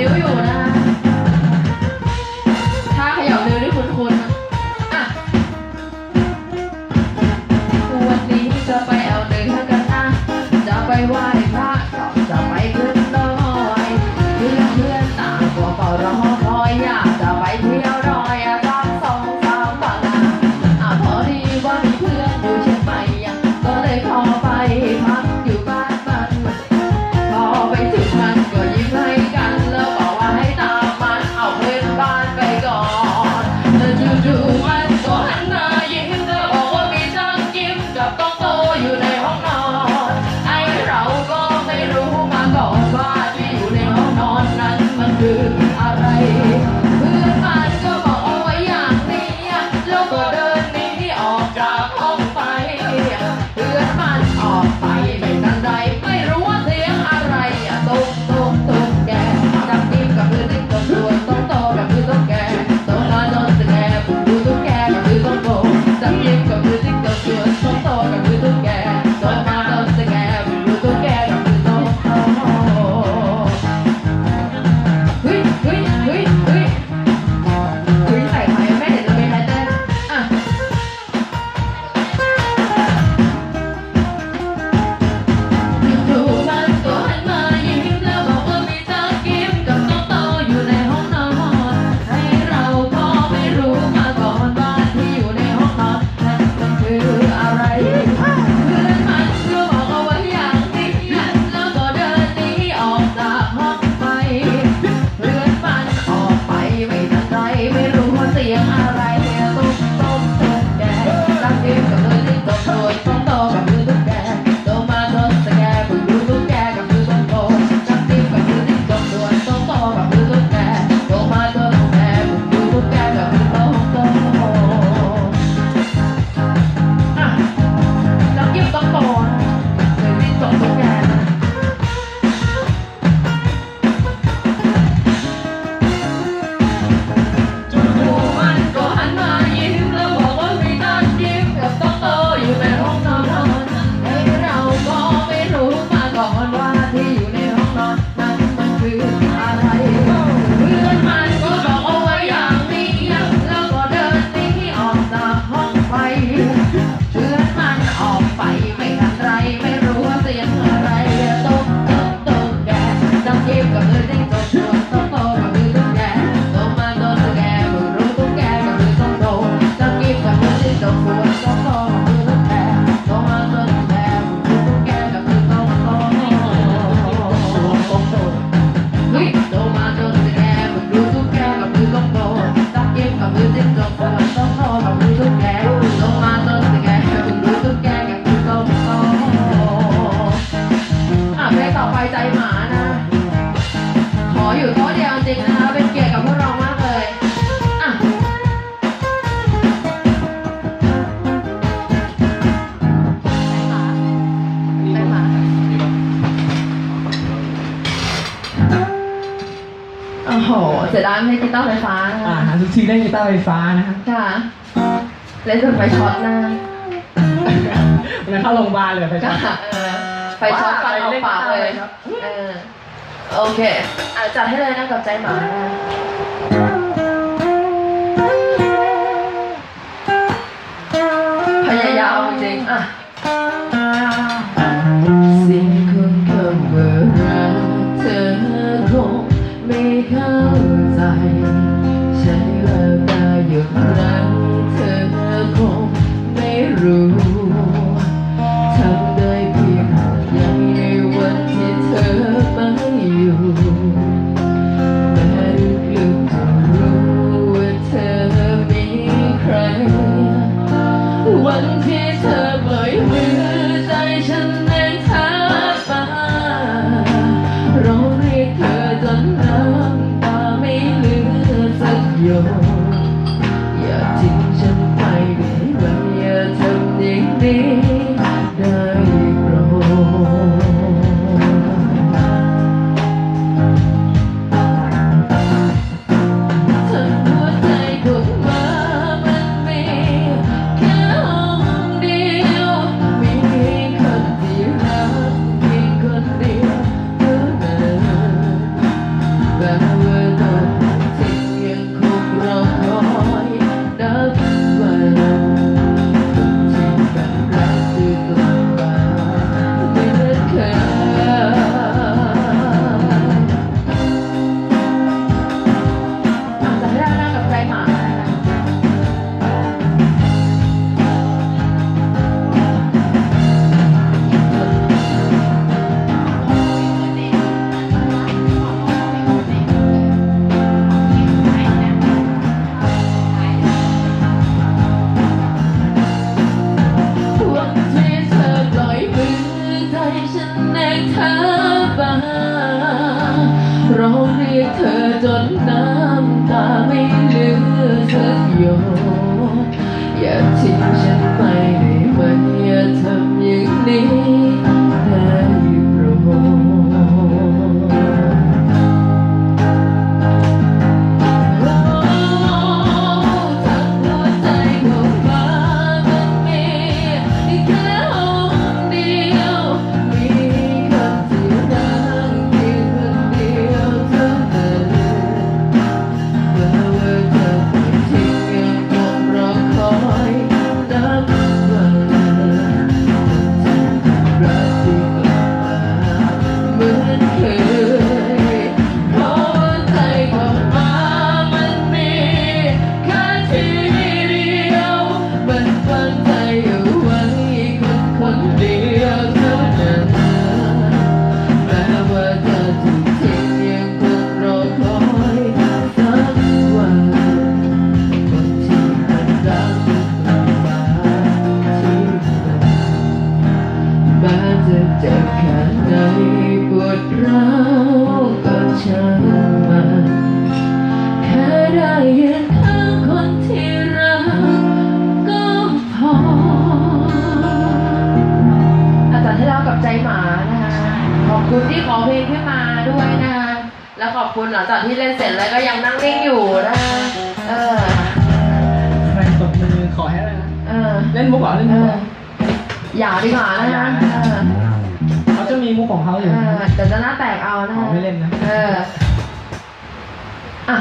游泳啊 เสียดายไม่ได้กีตาร์ไฟฟ้าอ่าคะหาทุกทีได้กีตาร์ไฟฟ้านะคะค่ะเล่นจนไฟช็อตหน้าแล้วเข้าโรงพยาบาลเลยไปช็อต ค่ะไฟช็อตฟันเอาปากเลยครัเออโอเคจัดให้เลยนะกับใจหมาพยายามจริงอะ เราเรียกเธอจนน้ำตาไม่เหลือสักหยดอย่าทิ้งฉันไป องเพลงขึ้นมาด้วยนะคะแล้วขอบคุณหลังจากที่เล่นเสร็จแล้วก็ยังนั่งนิ่งอยู่นะเออใครตบมือขอให้อะไนะเออเล่นมุกเหรอเล่นมุกหอย่าดีกว่านะคะเออเขาจะมีมุกของเขาอยู่นะอเดี๋จะหน้าแตกเอานะขอคไม่เล่นนะ เอออะ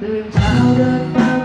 Tidak, cara.